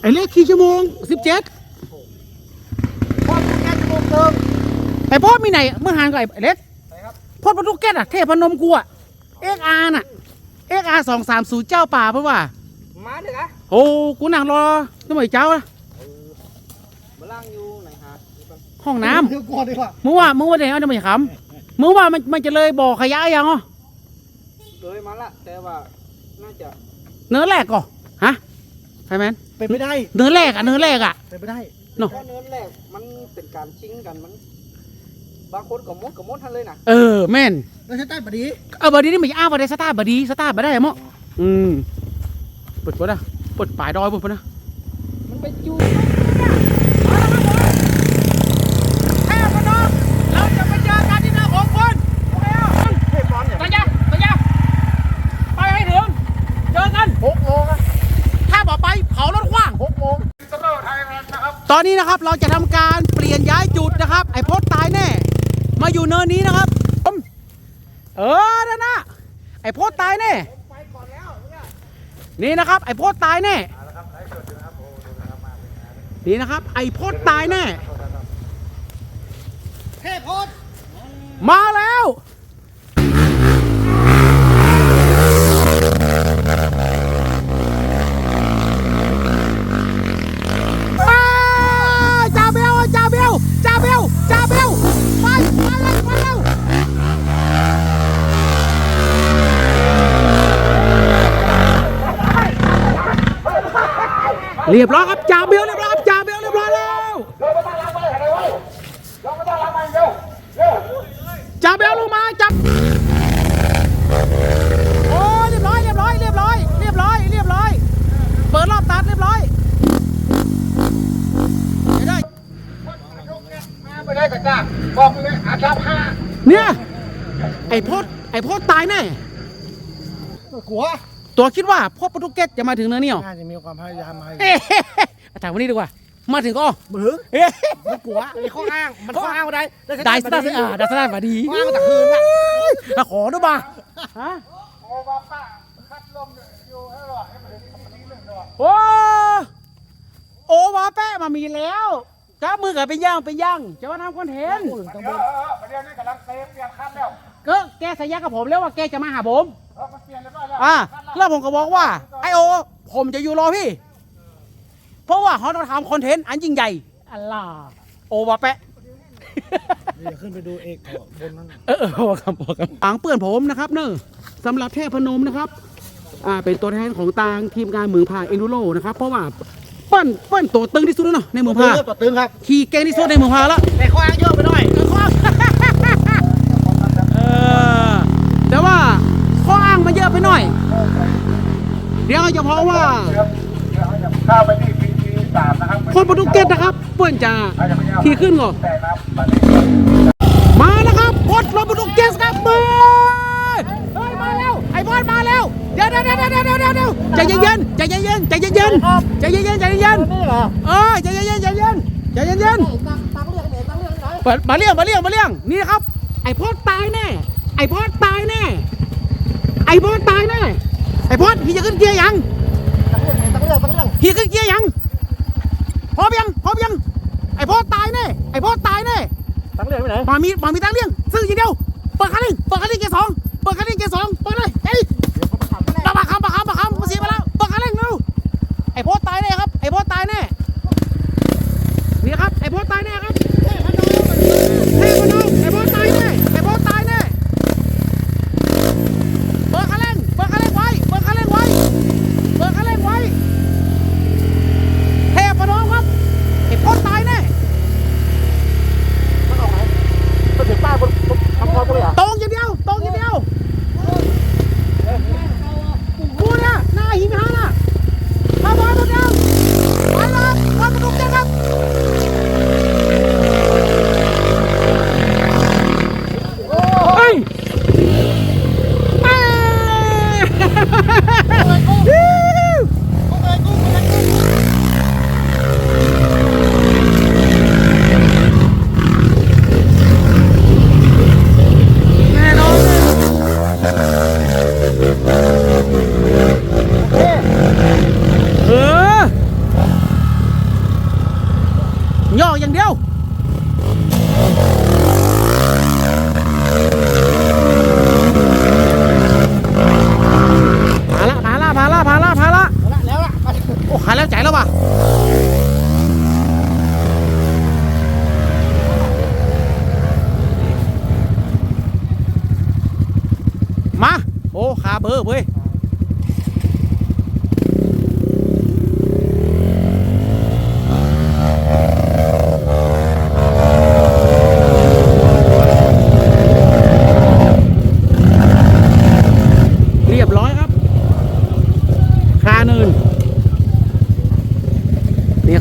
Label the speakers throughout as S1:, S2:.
S1: ไอ้เล็กขี่ชั่วโมงสิบเจ็ด
S2: พ่อแกจะโมงเติม
S1: ไอ้พ่อมีไหนเมื่อหานกับไอ้เล็ก
S2: ไหนครับ
S1: พ่อประตูแก๊สอะเทพนมกูอะเอ็กอาร์น่ะเอ็กอาร์สองสามศูนย์เจ้าป่าเพราะว่า
S2: มาเด็กอะ
S1: โอ้กูนั่งรอน้ำมันเจ้าอะ
S2: มาล่างอยู่ไหนฮะ
S1: ห้องน้
S2: เดี๋ยวก่อนดีกว่าำ
S1: มึงว่ามึงว่าเดี๋ยวเอาน้ำมันขำมึงว่ามันมันจะเลยบ่อขยะยังอะ
S2: เลยมาละแต่ว่าน่าจะ
S1: เนื้อแรกก่อ ฮะใช่ไหมน
S3: เป็นไม่ได้
S1: เนื้อแรกอะเนื้อแรกอะ
S3: เป็นไม่ได้
S1: เนาะ
S2: เพราะเนื้อแรกมันเป็นการชิงกันมัน บางคนก็มดก็มดทันเลยนะ
S1: เออแม่น
S3: แล้วใช้ใต้ปะดี
S1: เออบอดี้นี่มันอ้าวบอดี้สตาร์บอดี้สตาร์บอได้มั้งอืมเปิดปะนะเปิดปลายดอยเปิดปะนะ
S2: มันไปจู
S1: แค่พนมเราจะไปเจอกันที่หน้าของคน
S2: เทพบอลเนี่ย
S1: ระยะระยะไปให้ถึงเจอกัน
S2: หกโมงอะ
S1: ถ้าบอกไปเผารถขว้าง
S2: หกโมง
S1: ตอนนี้นะครับเราจะทำการเปลี่ยนย้ายจุดนะครับ ไอ้พดตายแน่ มาอยู่เนินนี้นะครับผมเออนั่นนะไอ้พดตายแน่
S2: ไปก่อนแล้วเนี่ย
S1: นี่นะครับ ไอ้พดตายแน่นี่นะครับ ไอ้พดตายแน่
S2: เทพพด
S1: มาแล้ว เรียบร้อยครับจ่าเบลเรียบร้อยครับจ่าเบลเรียบร้อยแล้วจ่าเบลลงมาจับโอ้เรียบร้อยเรียบร้อยเรียบร้อยเรียบร้อยเรียบร้อยเปิดรอบตัดเรียบร้อยเดี๋ยวได้
S2: ไม่ได้กระจ้าบอกเลยอาชาผ้า
S1: เนี่ยไอ้พดไอ้พดตายแน่
S3: กลัว
S1: ตัวคิดว่าพดโปรตุเกสจะมาถึงเนื้อเนี่ย
S3: น่าจะมีความพยายามมา
S1: เอ๊ะถามวันนี้ดีกว่า มาถึงก็
S3: มือ
S1: เอ๊ะ
S3: ไม่กลัวไอ้ข้ออ้างมันข้ออ้างอะไร
S1: ได้สตาร์ทอ่าได้สตาร์ทมาดี
S3: ข้ออ้างมาแต่คืนน่ะ
S1: อะขอด้วยบ่าฮะ
S2: โอ้ว่าป้าคัดลมอยู่ให้หรอให้มันทำนี้เรื่องหรอ
S1: โอ้โอ้วาแปะมามีแล้วจับมือกับไปย่างไปย่างจะมาทำคอนเทนต์
S2: เออเออประเดี๋ยวนี้กำลังเซฟเปลี่ยนคัดแล้ว
S1: ก็แกสัญญากับผมแล้วว่าแกจะมาหาผม
S2: เออมันเปลี่ยนเรียบร้อยแล้ว
S1: อ่าแล้วผมก็บอกว่าไอโอ ผมจะอยู่รอพี่ เพราะว่าเขาต้องทำคอนเทนต์อันยิ่งใหญ่อัลล่าโอวาแปะ
S3: เดี๋ยวขึ้นไปดูเอกต่อบนนั้น
S1: เออเออบอกครับบอกครับอ่างเปื้อนผมนะครับเนอะสำหรับเทพนมนะครับ อ่าเป็นตัวแทนของตางทีมงานเมืองพาเอนูโรนะครับ เพราะว่าเปิ้นเปิ้นตัวตึงที่สุดแล้วเนาะในเมือง
S3: ตึง
S1: พา
S3: ครับต่อตึงครับ
S1: ขี่เก่งที่สุดในเมืองพาแล้ว
S3: แต่ข้ออ้างเยอะไปหน่อย
S1: ดี๋ยวจะเพราะว่า
S2: เข้าไปที่ปีที่สามนะครับ
S1: คนโปรตุเกสนะครับเปิ้นจะขี่ขึ้นก่อน
S2: แต่นะบัดนี้
S1: มาแล้วครับพดรถโปรตุเกสครับเบิ้ลเฮ้ยมาแล้วไอ้บอลมาแล้วเดี๋ยวเดี๋ยวเดี๋ยวเดี๋ยวเดี๋ยวเดี๋ยวเดี๋ยวใจเย็นๆใจเย็นๆใจเย็นๆใจเย็นๆใจเย็น
S3: นี่เหรอ
S1: ๆเออใจเย็นๆใจเย็นๆใจเย็นๆเปิดมาเลี้ยงมาเลี้ยงมาเลี้ยงนี่นะครับไอ้พอดตายแน่ไอ้พอดตายแน่ไอ้พอดตายแน่ ไอ้พอดพี่จะขึ้นเกียร์ยัง
S3: ตั้งเรื่องตั้งเรื่อง
S1: เฮียขึ้นเกียร์ยังพร้อมยังพร้อมยังไอ้พอดตายแน่ไอ้พอดตายแน่
S3: ตั้งเรื่องไปไหน
S1: มามีมามีตั้งเรี่ยงซื้ออย่างเดียวเปิดคันหนึ่งเปิดคันหนึ่งเกียร์สองเปิดคันหนึ่งเกียร์สองเปิด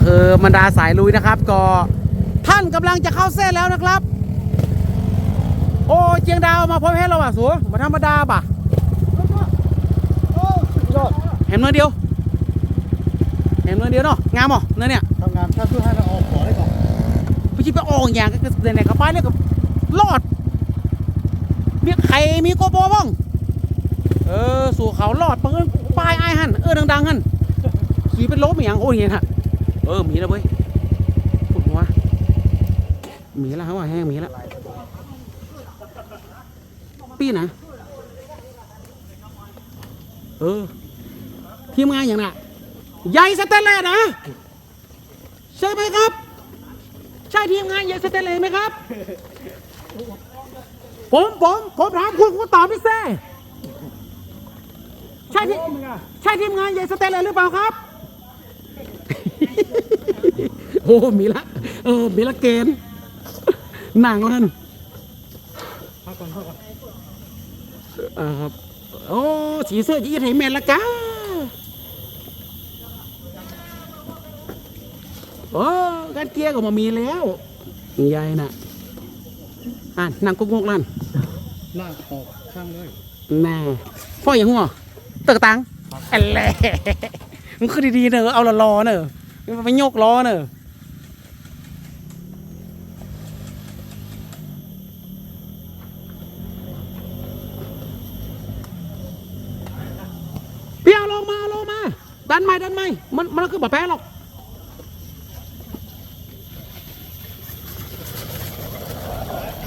S1: คือบรรดาสายลุยนะครับ ก็ท่านกำลังจะเข้าเส้นแล้วนะครับ โอ้เจียงดาวมาพบเพชรเราอะสัวมาธรรมดาป่ะ
S3: ยอด
S1: เห็นเนื้อเดียวเห็นเนื้อเดียวเนาะงามเหรอเนื้อเนี่ย
S3: ทำงานถ้าช่วยให้เราเอาขอได้ก่อน
S1: พี่ชิบไปออกอย่างก็คือไหนๆกับป้ายเนี่ยก็รอดมีใครมีโกโบบ้างเออสู่เขารอดเปิ้งป้ายไอ้ายหันเออดังๆหันขี่เป็นลบอย่างโอ้ยเห็นฮะ เออมีแล้วเว้ยปวดหัวมีแล้วเขาว่าแห้งมีแล้วปีนะเออทีมงานอย่างน่ะใหญ่สเตเลสนะ ใช่ไหมครับ ใช่ทีมงานใหญ่สเตเลสไหมครับ ผมผมผมถามคุณคุณตอบไม่แซ่ใช่ที่ใช่ทีมงานใหญ่สเตเลสหรือเปล่าครับ โอ้มีละเออมีละเกณฑ์หนังแล้วนั่น
S3: พักก่อนพักก่อน
S1: เออครับโอ้สีเสื้อยีไทยแมนละกาโอ้การเกียร์ก็มามีแล้วใหญ่น่ะอะนั่งกุ๊กงกลั่น
S3: ลากออกข้างเลย
S1: แน่พ่ออย่างหัวเติกตังอะไรมันคือดีๆเนอะเอาละล้อเนอะมันไปโยกล้อเนอะพี่เอาลงมาเอาลงมา ดั นไม่ดันไม่มันมันคือแบบแพ้หรอก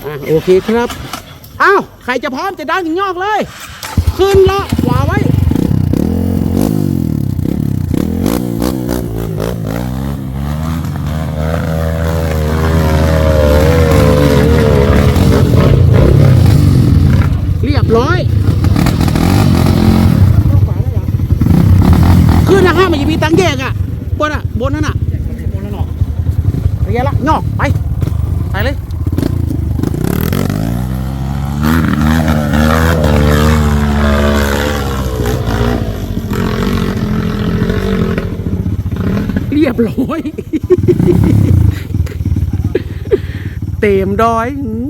S1: อโอเคครับอ้าวใครจะพร้อมจะดันถึงยอกเลย ขึ้นละขวาไว้เรียบร้อย ขึ้ นนะห้ามมันจะมีตังแยกอะบนอะบนนั่นอะ
S3: บนแล้วเนาะ
S1: เรียละงอกไปไปเลยเรียบร้อย เต็มดอยหือ